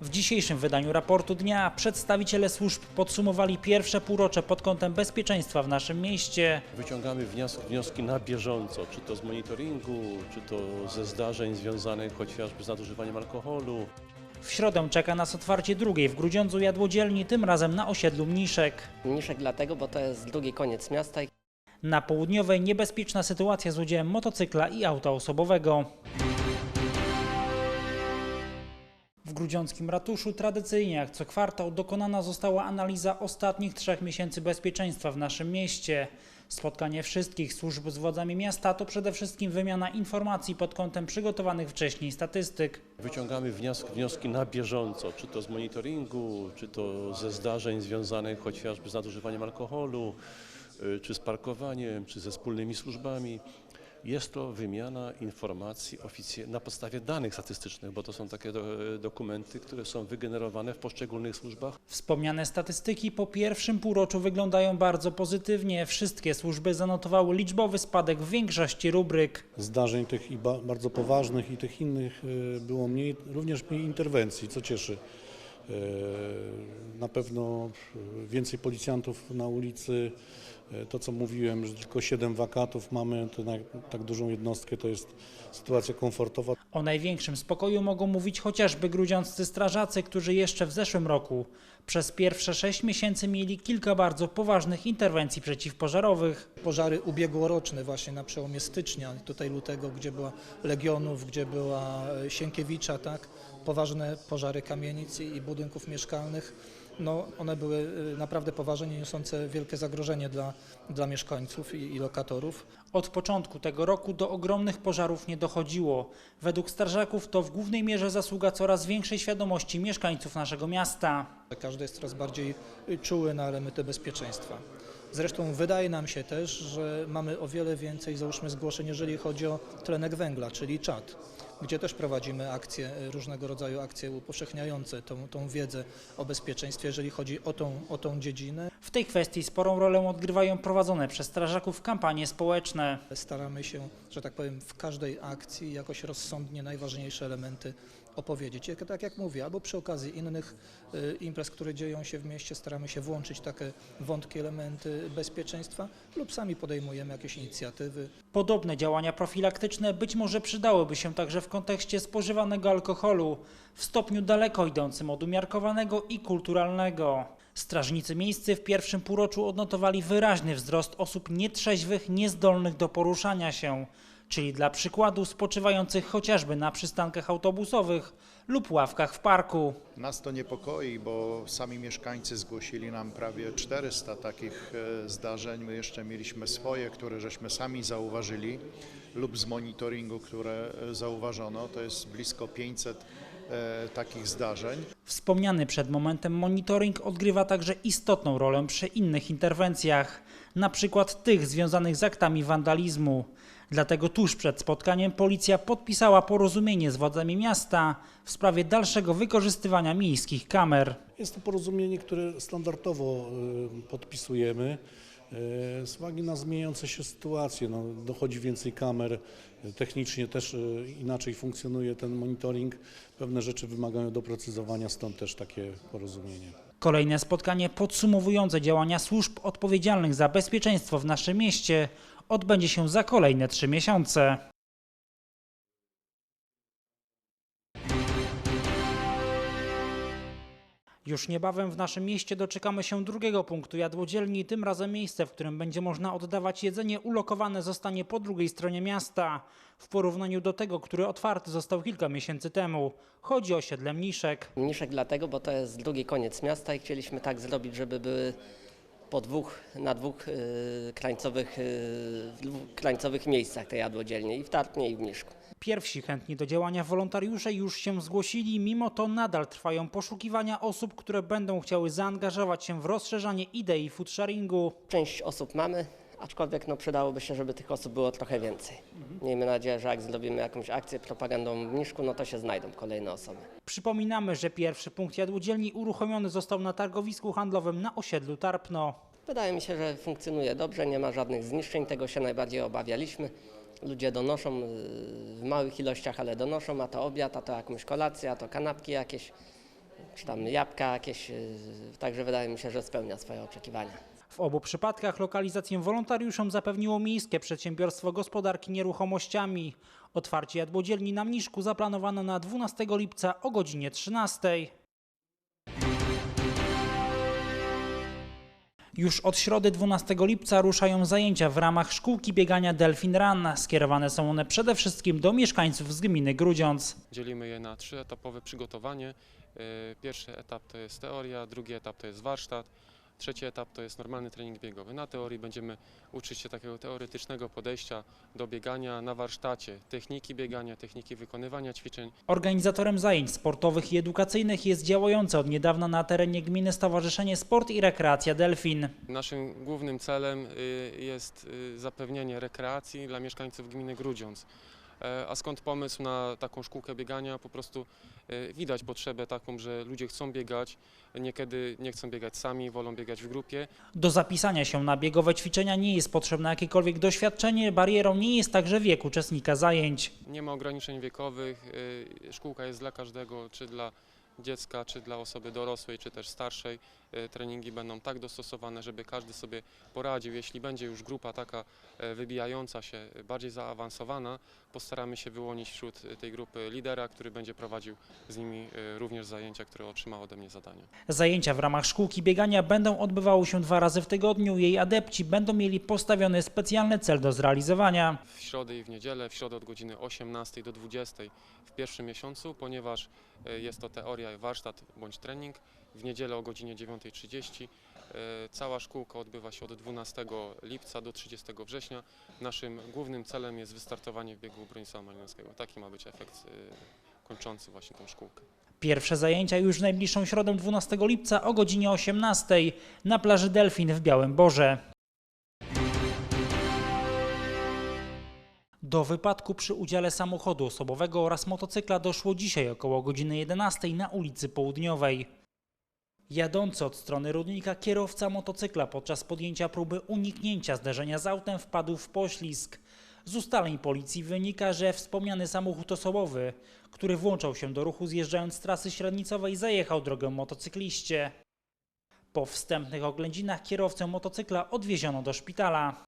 W dzisiejszym wydaniu raportu dnia przedstawiciele służb podsumowali pierwsze półrocze pod kątem bezpieczeństwa w naszym mieście. Wyciągamy wnioski, wnioski na bieżąco, czy to z monitoringu, czy to ze zdarzeń związanych chociażby z nadużywaniem alkoholu. W środę czeka nas otwarcie drugiej w Grudziądzu Jadłodzielni, tym razem na osiedlu Mniszek. Mniszek dlatego, bo to jest drugi koniec miasta Na południowej niebezpieczna sytuacja z udziałem motocykla i auta osobowego. W grudziąckim ratuszu tradycyjnie jak co kwartał dokonana została analiza ostatnich trzech miesięcy bezpieczeństwa w naszym mieście. Spotkanie wszystkich służb z władzami miasta to przede wszystkim wymiana informacji pod kątem przygotowanych wcześniej statystyk. Wyciągamy wnioski, na bieżąco, czy to z monitoringu, czy to ze zdarzeń związanych chociażby z nadużywaniem alkoholu, y, czy z parkowaniem, czy ze wspólnymi służbami. Jest to wymiana informacji na podstawie danych statystycznych, bo to są takie do, dokumenty, które są wygenerowane w poszczególnych służbach. Wspomniane statystyki po pierwszym półroczu wyglądają bardzo pozytywnie. Wszystkie służby zanotowały liczbowy spadek w większości rubryk. zdarzeń tych i ba bardzo poważnych i tych innych y, było mniej, również mniej interwencji, co cieszy. Y, Na pewno więcej policjantów na ulicy. To, co mówiłem, że tylko 7 wakatów mamy, to na tak dużą jednostkę to jest sytuacja komfortowa. O największym spokoju mogą mówić chociażby grudziąccy strażacy, którzy jeszcze w zeszłym roku przez pierwsze sześć miesięcy mieli kilka bardzo poważnych interwencji przeciwpożarowych. pożary ubiegłoroczne właśnie na przełomie stycznia, tutaj lutego, gdzie była Legionów, gdzie była Sienkiewicza, tak? Poważne pożary kamienic i budynków mieszkalnych. No, one były e, naprawdę poważne, niosące wielkie zagrożenie dla, dla mieszkańców i, i lokatorów. Od początku tego roku do ogromnych pożarów nie dochodziło. Według strażaków to w głównej mierze zasługa coraz większej świadomości mieszkańców naszego miasta. Każdy jest coraz bardziej y, czuły na elementy bezpieczeństwa. Zresztą wydaje nam się też, że mamy o wiele więcej, załóżmy, zgłoszeń, jeżeli chodzi o tlenek węgla, czyli czat, gdzie też prowadzimy akcje, y, różnego rodzaju akcje upowszechniające tą, tą wiedzę o bezpieczeństwie, jeżeli chodzi o tą, o tą dziedzinę. W tej kwestii sporą rolę odgrywają prowadzone przez strażaków kampanie społeczne. Staramy się, że tak powiem, w każdej akcji jakoś rozsądnie najważniejsze elementy opowiedzieć. Tak jak mówię, albo przy okazji innych y, imprez, które dzieją się w mieście, staramy się włączyć takie wątki, elementy bezpieczeństwa lub sami podejmujemy jakieś inicjatywy. Podobne działania profilaktyczne być może przydałyby się także w kontekście spożywanego alkoholu w stopniu daleko idącym od umiarkowanego i kulturalnego. Strażnicy miejscy w pierwszym półroczu odnotowali wyraźny wzrost osób nietrzeźwych, niezdolnych do poruszania się, czyli dla przykładu spoczywających chociażby na przystankach autobusowych lub ławkach w parku. Nas to niepokoi, bo sami mieszkańcy zgłosili nam prawie 400 takich e, zdarzeń. My jeszcze mieliśmy swoje, które żeśmy sami zauważyli lub z monitoringu, które e, zauważono. To jest blisko 500 e, takich zdarzeń. Wspomniany przed momentem monitoring odgrywa także istotną rolę przy innych interwencjach, na przykład tych związanych z aktami wandalizmu. Dlatego tuż przed spotkaniem policja podpisała porozumienie z władzami miasta w sprawie dalszego wykorzystywania miejskich kamer. Jest to porozumienie, które standardowo y, podpisujemy z uwagi na zmieniające się sytuacje. No, dochodzi więcej kamer, y, technicznie też y, inaczej funkcjonuje ten monitoring. Pewne rzeczy wymagają doprecyzowania, stąd też takie porozumienie. Kolejne spotkanie podsumowujące działania służb odpowiedzialnych za bezpieczeństwo w naszym mieście odbędzie się za kolejne trzy miesiące. Już niebawem w naszym mieście doczekamy się drugiego punktu jadłodzielni, tym razem miejsce, w którym będzie można oddawać jedzenie ulokowane zostanie po drugiej stronie miasta. W porównaniu do tego, który otwarty został kilka miesięcy temu. Chodzi o osiedle Mniszek. Mniszek dlatego, bo to jest drugi koniec miasta i chcieliśmy tak zrobić, żeby były po dwóch, na dwóch y, krańcowych, y, krańcowych miejscach te jadłodzielnie i w Tartnie i w Mniszku. Pierwsi chętni do działania wolontariusze już się zgłosili, mimo to nadal trwają poszukiwania osób, które będą chciały zaangażować się w rozszerzanie idei foodsharingu. Część osób mamy, aczkolwiek no, przydałoby się, żeby tych osób było trochę więcej. Miejmy nadzieję, że jak zrobimy jakąś akcję propagandą w Mniszku, no to się znajdą kolejne osoby. Przypominamy, że pierwszy punkt jadłodzielni uruchomiony został na targowisku handlowym na osiedlu Tarpno. Wydaje mi się, że funkcjonuje dobrze, nie ma żadnych zniszczeń, tego się najbardziej obawialiśmy. Ludzie donoszą y, w małych ilościach, ale donoszą, a to obiad, a to jakąś kolację, a to kanapki jakieś. czy tam jabłka jakieś, y, także wydaje mi się, że spełnia swoje oczekiwania. W obu przypadkach lokalizację wolontariuszom zapewniło Miejskie Przedsiębiorstwo Gospodarki Nieruchomościami. Otwarcie jadłodzielni na Mniszku zaplanowano na 12 lipca o godzinie 13. Już od środy 12 lipca ruszają zajęcia w ramach szkółki biegania Delfin Run. Skierowane są one przede wszystkim do mieszkańców z gminy Grudziądz. Dzielimy je na trzyetapowe przygotowanie. E, Pierwszy etap to jest teoria, drugi etap to jest warsztat, trzeci etap to jest normalny trening biegowy. Na teorii będziemy uczyć się takiego teoretycznego podejścia do biegania, na warsztacie techniki biegania, techniki wykonywania ćwiczeń. Organizatorem zajęć sportowych i edukacyjnych jest działające od niedawna na terenie gminy Stowarzyszenie Sport i Rekreacja Delfin. Naszym głównym celem y, jest y, zapewnienie rekreacji dla mieszkańców gminy Grudziądz. E, A skąd pomysł na taką szkółkę biegania? Po prostu y, widać potrzebę taką, że ludzie chcą biegać, niekiedy nie chcą biegać sami, wolą biegać w grupie. Do zapisania się na biegowe ćwiczenia nie jest potrzebne jakiekolwiek doświadczenie, barierą nie jest także wiek uczestnika zajęć. Nie ma ograniczeń wiekowych. y, Szkółka jest dla każdego, czy dla dziecka, czy dla osoby dorosłej, czy też starszej. Treningi będą tak dostosowane, żeby każdy sobie poradził. Jeśli będzie już grupa taka e, wybijająca się, e, bardziej zaawansowana, postaramy się wyłonić wśród e, tej grupy lidera, który będzie prowadził z nimi e, również zajęcia, które otrzymał ode mnie zadania. Zajęcia w ramach szkółki biegania będą odbywały się dwa razy w tygodniu. Jej adepci będą mieli postawiony specjalny cel do zrealizowania. w środę i w niedzielę, w środę od godziny 18 do 20 w pierwszym miesiącu, ponieważ e, jest to teoria, warsztat bądź trening. W niedzielę o godzinie 9.30. E, Cała szkółka odbywa się od 12 lipca do 30 września. Naszym głównym celem jest wystartowanie w biegu Bronisława Malinowskiego. Taki ma być efekt e, kończący właśnie tą szkółkę. Pierwsze zajęcia już w najbliższą środę 12 lipca o godzinie 18 na plaży Delfin w Białym Borze. Do wypadku przy udziale samochodu osobowego oraz motocykla doszło dzisiaj około godziny 11 na ulicy Południowej. Jadący od strony Rudnika kierowca motocykla podczas podjęcia próby uniknięcia zderzenia z autem wpadł w poślizg. Z ustaleń policji wynika, że wspomniany samochód osobowy, który włączał się do ruchu zjeżdżając z trasy średnicowej, zajechał drogę motocykliście. Po wstępnych oględzinach kierowcę motocykla odwieziono do szpitala.